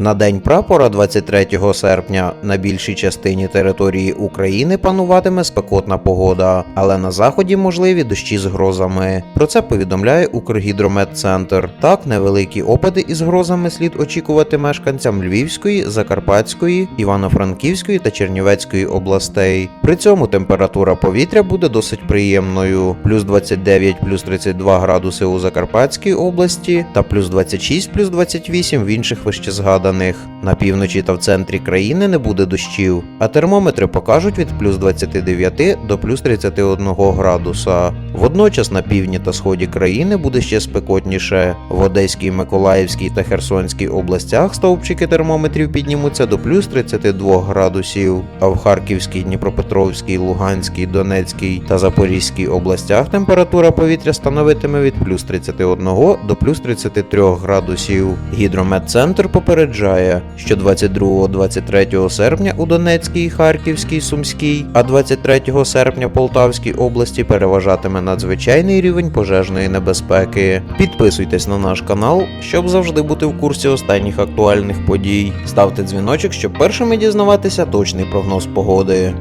На день прапора 23 серпня на більшій частині території України пануватиме спекотна погода, але на заході можливі дощі з грозами. Про це повідомляє Укргідрометцентр. Так, невеликі опади із грозами слід очікувати мешканцям Львівської, Закарпатської, Івано-Франківської та Чернівецької областей. При цьому температура повітря буде досить приємною: плюс 29, плюс 32 градуси у Закарпатській області та плюс 26, плюс 28 в інших вищезгаданих. На півночі та в центрі країни не буде дощів, а термометри покажуть від плюс 29 до плюс 31 градуса. Водночас на півдні та сході країни буде ще спекотніше. В Одеській, Миколаївській та Херсонській областях стовпчики термометрів піднімуться до плюс 32 градусів, а в Харківській, Дніпропетровській, Луганській, Донецькій та Запорізькій областях температура повітря становитиме від плюс 31 до плюс 33 градусів. Гідрометцентр попереджає, що 22-23 серпня у Донецькій, Харківській, Сумській, а 23 серпня Полтавській області переважатиме надзвичайний рівень пожежної небезпеки. Підписуйтесь на наш канал, щоб завжди бути в курсі останніх актуальних подій. Ставте дзвіночок, щоб першими дізнаватися точний прогноз погоди.